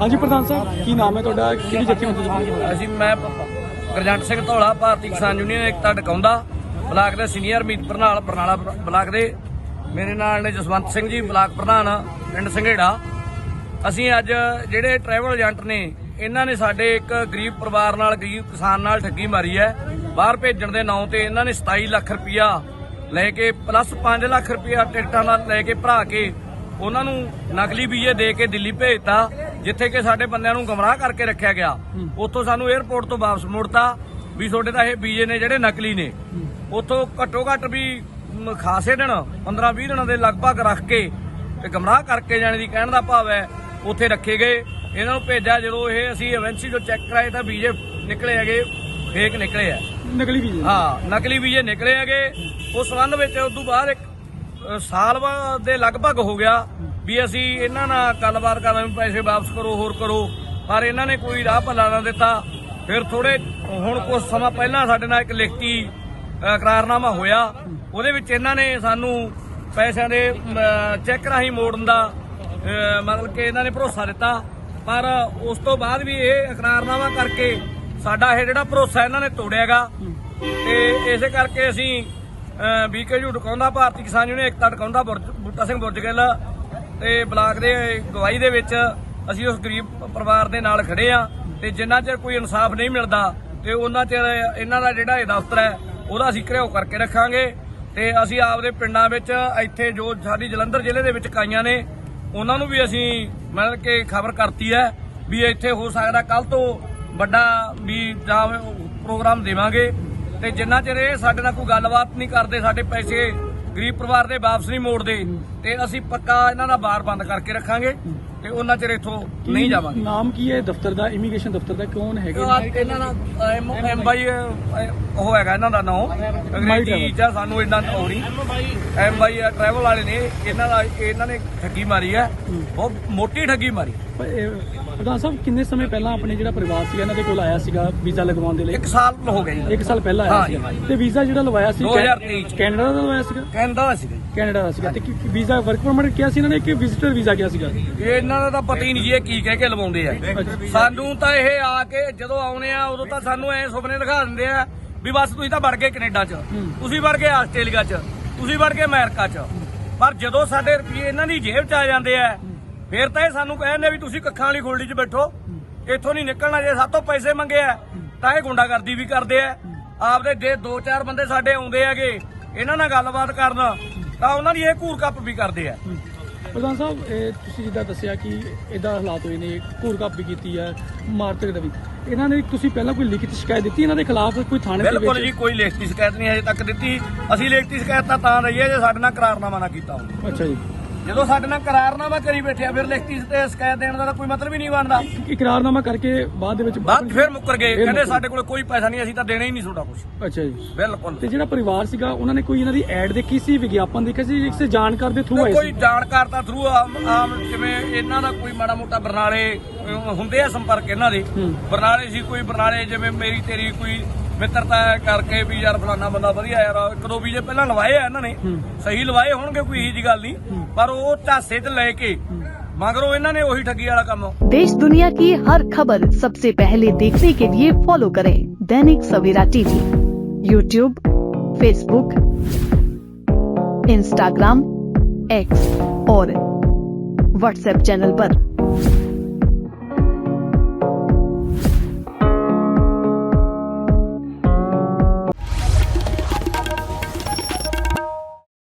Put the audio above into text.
ਹਾਂਜੀ, ਪ੍ਰਧਾਨ ਸਾਹਿਬ, ਕੀ ਨਾਮ ਹੈ ਤੁਹਾਡਾ? ਕਿਹੜੀ ਜਥੇਬੰਦੀ ਅਸੀਂ, ਮੈਂ ਗਰਜੰਟ ਸਿੰਘ ਧੌਲਾ, ਭਾਰਤੀ ਕਿਸਾਨ ਯੂਨੀਅਨ ਏਕਤਾ ਟਕਾਉਂਦਾ ਬਲਾਕ ਦੇ ਸੀਨੀਅਰ ਮੀਤ ਪ੍ਰਧਾਨ ਬਰਨਾਲਾ ਬਲਾਕ ਦੇ। ਮੇਰੇ ਨਾਲ ਨੇ ਜਸਵੰਤ ਸਿੰਘ ਜੀ, ਬਲਾਕ ਪ੍ਰਧਾਨ, ਪਿੰਡ ਸੰਘੇੜਾ। ਅਸੀਂ ਅੱਜ ਜਿਹੜੇ ਟਰੈਵਲ ਏਜੰਟ ਨੇ, ਇਹਨਾਂ ਨੇ ਸਾਡੇ ਇੱਕ ਗਰੀਬ ਪਰਿਵਾਰ ਨਾਲ, ਗਰੀਬ ਕਿਸਾਨ ਨਾਲ ਠੱਗੀ ਮਾਰੀ ਹੈ। ਬਾਹਰ ਭੇਜਣ ਦੇ ਨਾਂ ਤੇ ਇਹਨਾਂ ਨੇ 27 ਲੱਖ ਰੁਪਇਆ ਲੈ ਕੇ, ਪਲੱਸ 5 ਲੱਖ ਰੁਪਇਆ ਟਿਕਟਾਂ ਨਾਲ ਲੈ ਕੇ ਭਰਾ ਕੇ, ਉਹਨਾਂ ਨੂੰ ਨਕਲੀ ਵੀਜ਼ੇ ਦੇ ਕੇ ਦਿੱਲੀ ਭੇਜਤਾ। ਜਿੱਥੇ ਕਿ ਸਾਡੇ ਬੰਦਿਆਂ ਨੂੰ ਗਮਰਾਹ ਕਰਕੇ ਰੱਖਿਆ ਗਿਆ। ਉੱਥੋਂ ਸਾਨੂੰ 에ਅਰਪੋਰਟ ਤੋਂ ਵਾਪਸ ਮੁੜਤਾ ਵੀ ਤੁਹਾਡੇ ਤਾਂ ਇਹ ਵੀਜ਼ੇ ਨੇ ਜਿਹੜੇ ਨਕਲੀ ਨੇ। ਉੱਥੋਂ ਘੱਟੋ ਘੱਟ ਵੀ ਖਾਸੇ ਦਿਨ 15 20 ਦਿਨਾਂ ਦੇ ਲਗਭਗ ਰੱਖ ਕੇ ਤੇ ਗਮਰਾਹ ਕਰਕੇ ਜਾਣੇ ਦੀ ਕਹਿਣ ਦਾ ਭਾਵ ਹੈ ਉੱਥੇ ਰੱਖੇ ਗਏ। ਇਹਨਾਂ ਨੂੰ ਭੇਜਿਆ ਜਦੋਂ ਇਹ ਅਸੀਂ ਏਜੰਸੀ ਤੋਂ ਚੈੱਕ ਕਰਾਏ ਤਾਂ ਵੀਜ਼ੇ ਨਿਕਲੇ ਹੈਗੇ ਫੇਕ ਨਿਕਲੇ ਆ। ਨਕਲੀ ਵੀ ਹਾਂ ਨਕਲੀ ਵੀਜ਼ੇ ਨਿਕਲੇ ਹੈਗੇ। ਉਸ ਸੰਬੰਧ ਵਿੱਚ ਉਸ ਤੋਂ ਬਾਅਦ ਇੱਕ ਸਾਲ ਦੇ ਲਗਭਗ ਹੋ ਗਿਆ। ਵੀ ਅਸੀਂ ਇਹਨਾਂ ਨਾਲ ਗੱਲਬਾਤ ਕਰਾਂਗੇ ਪੈਸੇ ਵਾਪਸ ਕਰੋ ਹੋਰ ਕਰੋ। ਪਰ ਇਹਨਾਂ ਨੇ ਕੋਈ ਰਾਹ ਭੱਲਾ ਨਾ ਦਿੱਤਾ। ਫਿਰ ਥੋੜੇ ਹੁਣ ਕੁਝ ਸਮਾਂ ਪਹਿਲਾਂ ਸਾਡੇ ਨਾਲ ਇੱਕ ਲਿਖਤੀ ਅ, ਕਰਾਰਨਾਮਾ ਹੋਇਆ। ਉਹਦੇ ਵਿੱਚ ਇਹਨਾਂ ਨੇ ਸਾਨੂੰ ਪੈਸਿਆਂ ਦੇ ਚੈੱਕ ਰਾਹੀਂ ਮੋੜਨ ਦਾ ਮਤਲਬ ਕਿ ਇਹਨਾਂ ਨੇ ਭਰੋਸਾ ਦਿੱਤਾ। ਪਰ ਉਸ ਤੋਂ ਬਾਅਦ ਵੀ ਇਹ ਇਕਰਾਰਨਾਮਾ ਕਰਕੇ ਸਾਡਾ ਇਹ ਜਿਹੜਾ ਭਰੋਸਾ ਇਹਨਾਂ ਨੇ ਤੋੜਿਆਗਾ ਤੇ ਇਸੇ ਕਰਕੇ ਅਸੀਂ ਬੀਕੇ ਜੂ ਡਕਾਉਂਦਾ ਭਾਰਤੀ ਕਿਸਾਨ ਯੂਨੀਅਨ ਏਕਤਾ ਡਕਾਉਂਦਾ ਬੁਰਜ- ਬੂਟਾ ਸਿੰਘ ਬੁਰਜਗਿੱਲ ਤੇ ਬਲਾਕ ਦੇ ਗਵਾਹੀ ਦੇ ਵਿੱਚ ਅਸੀਂ ਉਸ ਗਰੀਬ ਪਰਿਵਾਰ ਦੇ ਨਾਲ ਖੜੇ ਆ ਤੇ ਜਿੰਨਾ ਚਿਰ ਕੋਈ ਇਨਸਾਫ ਨਹੀਂ ਮਿਲਦਾ ਤੇ ਉਹਨਾਂ ਚਿਰ ਇਹਨਾਂ ਦਾ ਜਿਹੜਾ ਇਹ ਦਫ਼ਤਰ ਹੈ, ਉਹਦਾ ਅਸੀਂ ਘਿਰਾਓ ਕਰਕੇ ਰੱਖਾਂਗੇ ਤੇ ਅਸੀਂ ਆਪਦੇ ਪਿੰਡਾਂ ਵਿੱਚ ਇੱਥੇ ਜੋ ਸਾਡੀ ਜਲੰਧਰ ਜ਼ਿਲ੍ਹੇ ਦੇ ਵਿੱਚ ਕਾਈਆਂ ਨੇ, ਉਹਨਾਂ ਨੂੰ ਵੀ ਅਸੀਂ ਮਤਲਬ ਕਿ ਖਬਰ ਕਰਤੀ ਹੈ ਵੀ ਇੱਥੇ ਹੋ ਸਕਦਾ ਕੱਲ ਤੋਂ ਵੱਡਾ ਵੀ ਜਾਂ ਪ੍ਰੋਗਰਾਮ ਦੇਵਾਂਗੇ ਤੇ ਜਿੰਨਾ ਚਿਰ ਇਹ ਸਾਡੇ ਨਾਲ ਕੋਈ ਗੱਲਬਾਤ ਨਹੀਂ ਕਰਦੇ, ਸਾਡੇ ਪੈਸੇ ਗਰੀਬ ਪਰਿਵਾਰ ਦੇ ਵਾਪਸ ਨਹੀਂ ਮੋੜਦੇ ਤੇ ਅਸੀਂ ਪੱਕਾ ਇਹਨਾਂ ਦਾ ਬਾਰ ਬੰਦ ਕਰਕੇ ਰੱਖਾਂਗੇ। ਤੇ ਉਹਨਾਂ ਚਿਰ ਇੱਥੋਂ ਨਹੀਂ ਜਾਵਾਂਗੇ। ਨਾਮ ਕੀ ਹੈ ਦਫ਼ਤਰ ਦਾ ਇਮੀਗ੍ਰੇਸ਼ਨ ਦਫ਼ਤਰ ਦਾ ਕੌਣ ਹੈਗੇ ਇਹਨਾਂ ਦਾ ਐਮ ਬਾਈ ਉਹ ਹੈਗਾ ਇਹਨਾਂ ਦਾ ਨਾਮ ਅੰਗਰੇਜ਼ੀ ਚ ਸਾਨੂੰ ਉਹ ਨਹੀਂ ਐਮ ਬਾਈ ਟਰੈਵਲ ਵਾਲੇ ਨੇ ਇਹਨਾਂ ਦਾ ਇਹਨਾਂ ਨੇ ਠੱਗੀ ਮਾਰੀ ਹੈ। ਬਹੁਤ ਮੋਟੀ ਠੱਗੀ ਮਾਰੀ। ਪ੍ਰਧਾਨ ਸਾਹਿਬ ਕਿੰਨੇ ਸਮੇਂ ਪਹਿਲਾਂ ਆਪਣੇ ਜਿਹੜਾ ਪਰਿਵਾਰ ਸੀਗਾ ਇਹਨਾਂ ਦੇ ਕੋਲ ਆਇਆ ਸੀਗਾ ਵੀਜ਼ਾ ਲਗਵਾਉਣ ਦੇ ਲਈ? ਇੱਕ ਸਾਲ ਹੋ ਗਿਆ ਜੀ। ਇੱਕ ਸਾਲ ਪਹਿਲਾਂ ਆਇਆ ਸੀਗਾ ਜੀ। ਤੇ ਵੀਜ਼ਾ ਜਿਹੜਾ ਲਵਾਇਆ ਸੀ 2023 ਚ। ਕੈਨੇਡਾ ਦਾ ਲਵਾਇਆ ਸੀਗਾ? ਕਹਿੰਦਾ ਸੀਗਾ ਜੀ। ਕੈਨੇਡਾ ਦਾ ਸੀਗਾ। ਤੇ ਵੀਜ਼ਾ ਵਰਕ ਪਰਮਿਟ ਕਿਹਾ ਸੀ ਇਹਨਾਂ ਨੇ ਕਿ ਵਿਜ਼ਿਟਰ ਵੀਜ਼ਾ ਕਿਹਾ ਸੀਗਾ? ਇਹ ਇਹਨਾਂ ਦਾ ਤਾਂ ਪਤਾ ਹੀ ਨਹੀਂ ਜੀ ਇਹ ਕੀ ਕਹਿ ਕੇ ਲਵਾਉਂਦੇ ਆ। ਸਾਨੂੰ ਤਾਂ ਇਹ ਆ ਕੇ ਜਦੋਂ ਆਉਨੇ ਆ ਉਦੋਂ ਤਾਂ ਸਾਨੂੰ ਐ ਸੁਪਨੇ ਦਿਖਾ ਦਿੰਦੇ ਆ ਵੀ ਬਸ ਤੁਸੀਂ ਤਾਂ ਵੜ ਗਏ ਕੈਨੇਡਾ 'ਚ। ਤੁਸੀਂ ਵੜ ਗਏ ਆਸਟ੍ਰੇਲੀਆ 'ਚ ਤੁਸੀਂ ਵੜ ਗਏ ਅਮਰੀਕਾ 'ਚ। ਪਰ ਜਦੋਂ ਸਾਡੇ ਰੁਪਏ ਇਹਨਾਂ ਦੀ ਜੇਬ 'ਚ ਆ ਜਾਂਦੇ ਆ ਫਿਰ ਤਾਂ ਇਹ ਸਾਨੂੰ ਕਹਿੰਦੇ ਵੀ ਤੁਸੀਂ ਕੱਖਾਂ ਵਾਲੀ ਖੋਲੜੀ 'ਚ ਬੈਠੋ। ਇੱਥੋਂ ਨਹੀਂ ਨਿਕਲਣਾ ਜੇ ਸਾਤੋਂ ਪੈਸੇ ਮੰਗੇ ਆ ਤਾਂ ਇਹ ਗੁੰਡਾਗਰਦੀ ਵੀ ਕਰਦੇ ਆ। ਆਪਦੇ ਜੇ ਦੋ ਚਾਰ ਬੰਦੇ ਸਾਡੇ ਆਉਂਦੇ ਹੈਗੇ ਇਹਨਾਂ ਨਾਲ ਗੱਲਬਾਤ ਕਰਨ ਤਾਂ ਉਹਨਾਂ ਦੀ ਇਹ ਘੂਰ ਕੱਪ ਵੀ ਕਰਦੇ ਆ। ਪ੍ਰਧਾਨ ਸਾਹਿਬ ਇਹ ਤੁਸੀਂ ਜਿੱਦਾਂ ਦੱਸਿਆ ਕਿ ਇਦਾਂ ਹਾਲਾਤ ਹੋਏ ਨੇ ਘੂਰ ਕੱਪ ਵੀ ਕੀਤੀ ਹੈ ਮਾਰਤਕ ਦਾ ਵੀ। ਇਹਨਾਂ ਨੇ ਤੁਸੀਂ ਪਹਿਲਾਂ ਕੋਈ ਲਿਖਿਤ ਸ਼ਿਕਾਇਤ ਦਿੱਤੀ? ਇਹਨਾਂ ਦੇ ਖਿਲਾਫ ਕੋਈ ਥਾਣੇ ਦੇ ਬਿਲਕੁਲ ਜੀ ਵਿੱਚ ਕੋਈ ਲਿਖਤੀ ਸ਼ਿਕਾਇਤ ਨਹੀਂ ਅਜੇ ਤੱਕ ਦਿੱਤੀ। ਅਸੀਂ ਲਿਖਤੀ ਸ਼ਿਕਾਇਤ ਤਾਂ ਤਾਂ ਰਹੀ ਹੈ ਜੇ ਸਾਡੇ ਨਾਲ ਕਰਾਰਨਾਮਾ ਨਾ ਕੀਤਾ ਹੋਵੇ। ਅੱਛਾ ਜੀ। ਜਦੋਂ ਸਾਡੇ ਨਾਲ ਕਰਾਰਨਾਮਾ ਕਰੀ ਬੈਠਿਆ ਫਿਰ ਲਿਖਤੀ ਤੇ ਸ਼ਿਕਾਇਤ ਦੇਣ ਦਾ ਤਾਂ ਕੋਈ ਮਤਲਬ ਹੀ ਨਹੀਂ ਬਣਦਾ। ਇਕਰਾਰਨਾਮਾ ਕਰਕੇ ਬਾਅਦ ਦੇ ਵਿੱਚ ਬਾਅਦ ਫਿਰ ਮੁੱਕਰ ਗਏ। ਕਹਿੰਦੇ ਸਾਡੇ ਕੋਲ ਕੋਈ ਪੈਸਾ ਨਹੀਂ ਅਸੀਂ ਤਾਂ ਦੇਣਾ ਹੀ ਨਹੀਂ ਤੁਹਾਡਾ ਕੁਝ ਅੱਛਾ ਜੀ। ਬਿਲਕੁਲ। ਤੇ ਜਿਹੜਾ ਪਰਿਵਾਰ ਸੀਗਾ ਉਹਨਾਂ ਨੇ ਕੋਈ ਇਹਨਾਂ ਦੀ ਐਡ ਦੇਖੀ ਸੀ ਵਿਗਿਆਪਨ ਦੇਖਿਆ ਸੀ ਕਿਸੇ ਜਾਣਕਾਰ ਦੇ ਥਰੂ ਆਏ ਕੋਈ ਸੀ? ਜਾਣਕਾਰ ਤਾਂ ਥਰੂ ਆਮ ਆਮ ਜਿਵੇਂ ਇਹਨਾਂ ਦਾ ਕੋਈ ਮਾੜਾ ਮੋਟਾ ਬਰਨਾਲੇ ਅਹ, ਹੁੰਦੇ ਆ ਸੰਪਰਕ ਇਹਨਾਂ ਦੇ। ਹੂੰ। ਬਰਨਾਲੇ ਸੀ ਕੋਈ ਬਰਨਾਲੇ ਜਿਵੇਂ ਮੇਰੀ ਤੇਰੀ ਕੋਈ ਮਿੱਤਰਤਾ ਕਰਕੇ ਵੀ ਯਾਰ ਫਲਾਨਾ ਬੰਦਾ ਵਧੀਆ ਯਾਰ ਇੱਕ ਦੋ ਵੀਜ਼ੇ ਪਹਿਲਾਂ ਲਵਾਏ ਆ ਇਹਨਾਂ ਨੇ ਹੂੰ। ਸਹੀ ਲਵਾਏ ਹੋਣਗੇ ਕੋਈ ਇਹੀ ਜੀ ਗੱਲ ਨਹੀਂ ਪਰ ਉਹ ਝਾਸੇ 'ਚ ਲੈ ਕੇ ਮਗਰੋਂ ਇਹਨਾਂ ਨੇ ਉਹੀ ਠੱਗੀ ਵਾਲਾ ਕੰਮ देश दुनिया की हर खबर सबसे पहले देखने के लिए फॉलो करें Dainik Savera TV YouTube Facebook Instagram X और व्हाट्सएप चैनल पर।